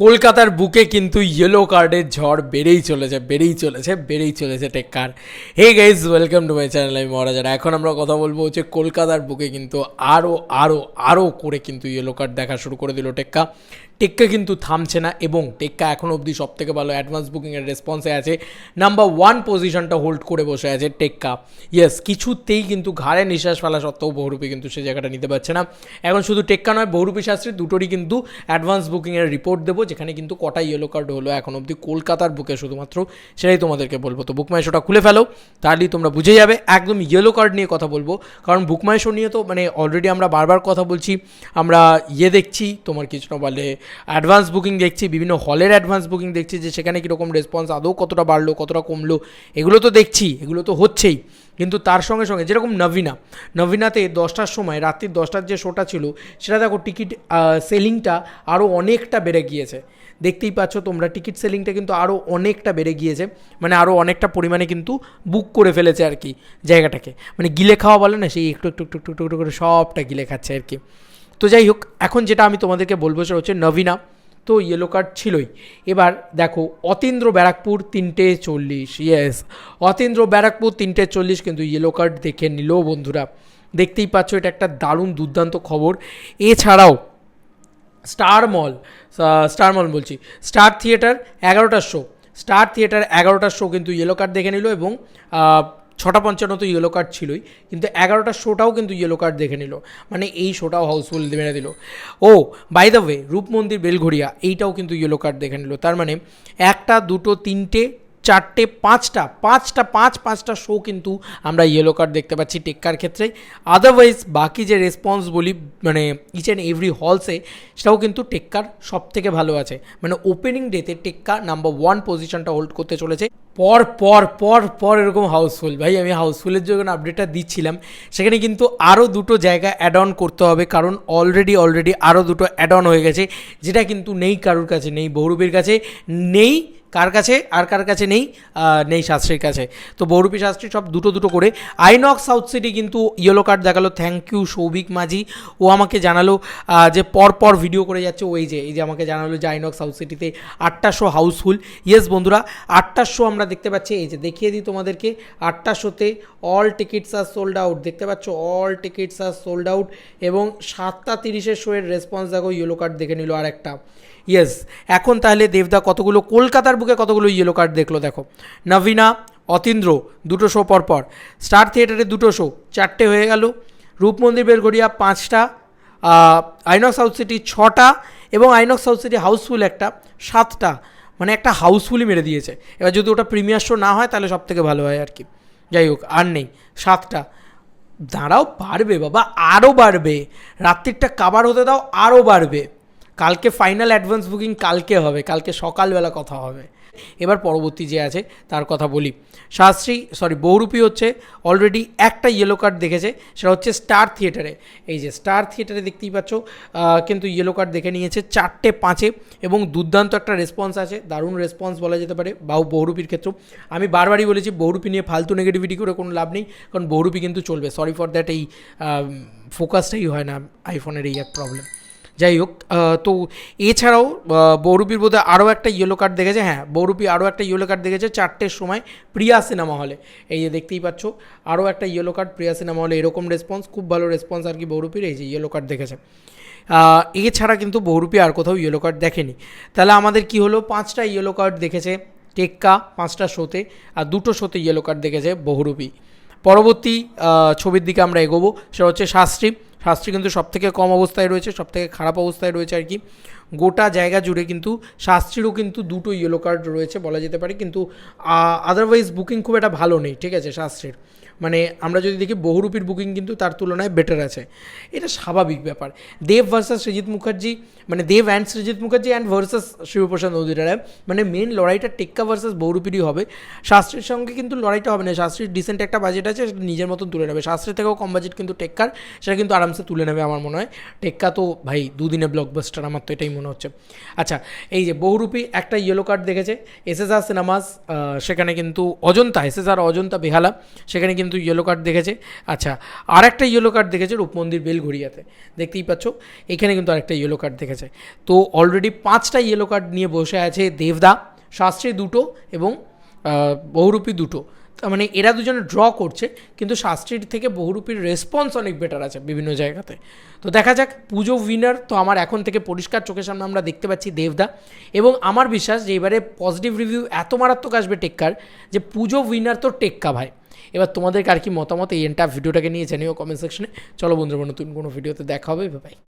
কলকাতার বুকে কিন্তু ইয়েলো কার্ডের ঝড় বেড়েই চলেছে বেড়েই চলেছে বেড়েই চলেছে টেক্কার hey guys welcome to my channel আমি মহারাজার এখন আমরা কথা বলব হচ্ছে কলকাতার বুকে কিন্তু আরও আরও আরও করে কিন্তু ইয়েলো কার্ড দেখা শুরু করে দিল টেক্কা টেক্কা কিন্তু থামছে না এবং টেক্কা এখন অবধি সব থেকে ভালো অ্যাডভান্স বুকিংয়ের রেসপন্সে আছে। নাম্বার ওয়ান পজিশনটা হোল্ড করে বসে আছে টেক্কা। ইয়েস কিছুতেই কিন্তু ঘাড়ে নিঃশ্বাস ফেলা সত্ত্বেও বহুরূপী কিন্তু সে জায়গাটা নিতে পারছে না। এখন শুধু টেক্কা নয়, বহুরূপী শাস্ত্রী দুটোরই কিন্তু অ্যাডভান্স বুকিংয়ের রিপোর্ট দেবো, যেখানে কিন্তু কটা ইয়েলো কার্ড হলো এখন অবধি কলকাতার বুকে শুধুমাত্র, সেটাই তোমাদেরকে বলব। তো বুকমাই শোটা খুলে ফেলো, তাহলেই তোমরা বুঝে যাবে। একদম ইয়েলো কার্ড নিয়ে কথা বলব, কারণ বুকমাই শো নিয়ে তো মানে অলরেডি আমরা বারবার কথা বলছি, আমরা ইয়ে দেখছি, তোমার কিছু না বলে অ্যাডভান্স বুকিং দেখছি, বিভিন্ন হলের অ্যাডভান্স বুকিং দেখছি যে সেখানে কীরকম রেসপন্স আদৌ কতটা বাড়লো, কতটা কমলো, এগুলো তো দেখছি, এগুলো তো হচ্ছেই। কিন্তু তার সঙ্গে সঙ্গে, যেরকম নভিনা নভিনাতে দশটার সময় রাত্রির দশটার যে শোটা ছিল, সেটা দেখো টিকিট সেলিংটা আরও অনেকটা বেড়ে গিয়েছে। দেখতেই পাচ্ছ তোমরা টিকিট সেলিংটা কিন্তু আরও অনেকটা বেড়ে গিয়েছে মানে আরও অনেকটা পরিমাণে কিন্তু বুক করে ফেলেছে আর কি জায়গাটাকে। মানে গিলে খাওয়া বলে না, সেই একটু একটু একটু একটু একটু করে সবটা গিলে খাচ্ছে আর কি। তো যাই হোক, এখন যেটা আমি তোমাদেরকে বলব সেটা হচ্ছে নবীনা। তো ইয়েলো কার্ড ছিলই। এবার দেখো, অতীন্দ্র ব্যারাকপুর তিনটে চল্লিশ ইয়েস অতীন্দ্র ব্যারাকপুর তিনটে চল্লিশ কিন্তু ইয়েলো কার্ড দেখে নিল বন্ধুরা। দেখতেই পাচ্ছ, এটা একটা দারুণ দুর্দান্ত খবর। এছাড়াও স্টার মল স্টার মল বলছি। স্টার থিয়েটার এগারোটার শো স্টার থিয়েটার এগারোটার শো কিন্তু ইয়েলো কার্ড দেখে নিল এবং ছটা পঞ্চান্ন তো ইয়েলো কার্ড ছিলই, কিন্তু এগারোটা শোটাও কিন্তু ইয়েলো কার্ড দেখে নিল। মানে এই শোটাও হাউসফুল মেরে দিল। ও by the way Rupmandir Belgharia, এইটাও কিন্তু ইয়েলো কার্ড দেখে নিল। তার মানে একটা, দুটো, তিনটে চারটে পাঁচটা পাঁচটা, পাঁচ, পাঁচটা শো কিন্তু আমরা ইয়েলো কার্ড দেখতে পাচ্ছি টেক্কার ক্ষেত্রে। আদারওয়াইজ বাকি যে রেসপন্স বলি মানে ইচ অ্যান্ড এভরি হলসে সেটাও কিন্তু টেক্কার সব থেকে ভালো আছে। মানে ওপেনিং ডেতে টেক্কা নাম্বার ওয়ান পজিশনটা হোল্ড করতে চলেছে। পর পর পর পর এরকম হাউসফুল ভাই, আমি হাউসফুলের যখন আপডেটটা দিচ্ছিলাম। সেখানে কিন্তু আরও দুটো জায়গা অ্যাড অন করতে হবে, কারণ অলরেডি অলরেডি আরও দুটো অ্যাড অন হয়ে গেছে, যেটা কিন্তু নেই কারুর কাছে, নেই বহুরূপীর কাছে, নেই কার কাছে? আর কার কাছে নেই? নেই শাস্ত্রীর কাছে। তো বৌরূপী শাস্ত্রী সব দুটো দুটো করে। আইনক সাউথ সিটি কিন্তু ইয়েলো কার্ড দেখাল। Thank you Souvik Majhi. ও আমাকে জানালো যে পর পর ভিডিও করে যাচ্ছে। ওই যে, এই যে আমাকে জানালো যে আইনক সাউথ সিটিতে আটটা শো হাউসফুল। ইয়েস বন্ধুরা আটটার শো আমরা দেখতে পাচ্ছি। এই যে দেখিয়ে দিই তোমাদেরকে। আটটা শোতে all tickets are sold out দেখতে পাচ্ছ? All tickets are sold out এবং সাতটা তিরিশের শোয়ের রেসপন্স দেখো ইয়েলো কার্ড দেখে নিল আর একটা ইয়েস এখন তাহলে দেবদা কতগুলো? কলকাতার বুকে কতগুলো ইয়েলো কার্ড দেখল দেখো। নভিনা, অতীন্দ্র, দুটো শো পর পর। স্টার থিয়েটারে দুটো শো চারটে হয়ে গেল। রূপমন্দির বেলগড়িয়া পাঁচটা আইনক্স সাউথ সিটি ছটা এবং আইনক্স সাউথ সিটি হাউসফুল একটা, সাতটা। মানে একটা হাউসফুলই মেরে দিয়েছে। এবার যদি ওটা প্রিমিয়ার শো না হয়, তাহলে সব থেকে ভালো হয় আর কি। যাই হোক, আর নেই, সাতটা। দাঁড়াও, বাড়বে বাবা আরও বাড়বে। রাত্রিরটা কাবার হতে দাও আরও বাড়বে। কালকে ফাইনাল অ্যাডভান্স বুকিং কালকে হবে, কালকে সকালবেলা কথা হবে। এবার পরবর্তী যে আছে, তার কথা বলি। শাস্ত্রী সরি বহুরূপী হচ্ছে অলরেডি একটা ইয়েলো কার্ড দেখেছে, সেটা হচ্ছে স্টার থিয়েটারে এই যে স্টার থিয়েটারে দেখতেই পাচ্ছ কিন্তু ইয়েলো কার্ড দেখে নিয়েছে চারটে পাঁচে, এবং দুর্দান্ত একটা রেসপন্স আছে, দারুণ রেসপন্স বলা যেতে পারে, বাহু বহুরূপীর ক্ষেত্রেও। আমি বারবারই বলেছি, বহুরূপী নিয়ে ফালতু নেগেটিভিটি করে কোনো লাভ নেই, কারণ বহুরূপী কিন্তু চলবে। সরি ফর দ্যাট এই ফোকাসটাই হয় না আইফোনের এই এক প্রবলেম যাই হোক তো এছাড়াও আহ, বহুরূপীর বোধহয় আরও একটা ইয়েলো কার্ড দেখেছে। হ্যাঁ বহুরূপী আরও একটা ইয়েলো কার্ড দেখেছে চারটের সময় প্রিয়া সিনেমা হলে। এই যে দেখতেই পাচ্ছ আরও একটা ইয়েলো কার্ড প্রিয়া সিনেমা হলে এরকম রেসপন্স খুব ভালো রেসপন্স আর কি বহুরূপীর এই যে ইয়েলো কার্ড দেখেছে। এছাড়া কিন্তু বহুরূপী আর কোথাও ইয়েলো কার্ড দেখেনি। তাহলে আমাদের কি হলো? পাঁচটা ইয়েলো কার্ড দেখেছে টেক্কা পাঁচটা শোতে আর দুটো শোতে ইয়েলো কার্ড দেখেছে বহুরূপী পরবর্তী ছবির দিকে আমরা এগোবো সেটা হচ্ছে শাস্ত্রী। শাস্ত্রী কিন্তু সবথেকে কম অবস্থায় রয়েছে সবথেকে খারাপ অবস্থায় রয়েছে আর কি। গোটা জায়গা জুড়ে কিন্তু শাস্ত্রীরও কিন্তু দুটো ইয়েলো কার্ড রয়েছে বলা যেতে পারে। কিন্তু আদারওয়াইজ বুকিং খুব একটা ভালো নেই, ঠিক আছে শাস্ত্রীর মানে আমরা যদি দেখি বহুরূপীর বুকিং কিন্তু তার তুলনায় বেটার আছে। এটা স্বাভাবিক ব্যাপার। দেব ভার্সাস সৃজিত মুখার্জি মানে Dev and Srijit Mukherjee and versus Shiboprosad নদীরা মানে মেন লড়াইটা টেক্কা ভার্সাস বহুরূপীরই হবে। শাস্ত্রীর সঙ্গে কিন্তু লড়াইটা হবে না শাস্ত্রীর ডিসেন্ট একটা বাজেট আছে, সেটা নিজের মতন তুলে নেবে। শাস্ত্রীর থেকেও কম বাজেট কিন্তু টেক্কার, সেটা কিন্তু আরামসে তুলে নেবে আমার মনে হয়। টেক্কা তো, ভাই, দুদিনে ব্লকবাস্টার আমার তো এটাই মনে হচ্ছে। আচ্ছা এই যে বহুরূপী একটা ইয়েলো কার্ড দেখেছে এসএসআর সিনেমাস সেখানে কিন্তু অজন্তা এসএসআর অজন্তা বেহালা, সেখানে কিন্তু ইয়েলো কার্ড দেখেছে। আচ্ছা আর একটা ইয়েলো কার্ড দেখেছে রূপমন্দির বেলঘড়িয়াতে। দেখতেই পাচ্ছ, এখানে কিন্তু আরেকটা ইয়েলো কার্ড দেখেছে। তো অলরেডি পাঁচটা ইয়েলো কার্ড নিয়ে বসে আছে দেবদা, শাস্ত্রী দুটো এবং বহুরূপী দুটো। মানে এরা দুজনে ড্র করছে, কিন্তু শাস্ত্রীর থেকে বহুরূপীর রেসপন্স অনেক বেটার আছে বিভিন্ন জায়গাতে। তো দেখা যাক, পুজো উইনার তো আমার এখন থেকে পরিষ্কার চোখের সামনে আমরা দেখতে পাচ্ছি দেবদা। এবং আমার বিশ্বাস যে এবারে পজিটিভ রিভিউ এত মারাত্মক আসবে টেক্কার, যে পুজো উইনার তো টেক্কা ভাই। এবার তোমাদের আর কি মতামত এই এন্টার ভিডিওটাকে নিয়ে জানিও কমেন্ট সেকশনে চলো বন্ধুরা, নতুন কোনো ভিডিওতে দেখা হবে ভাই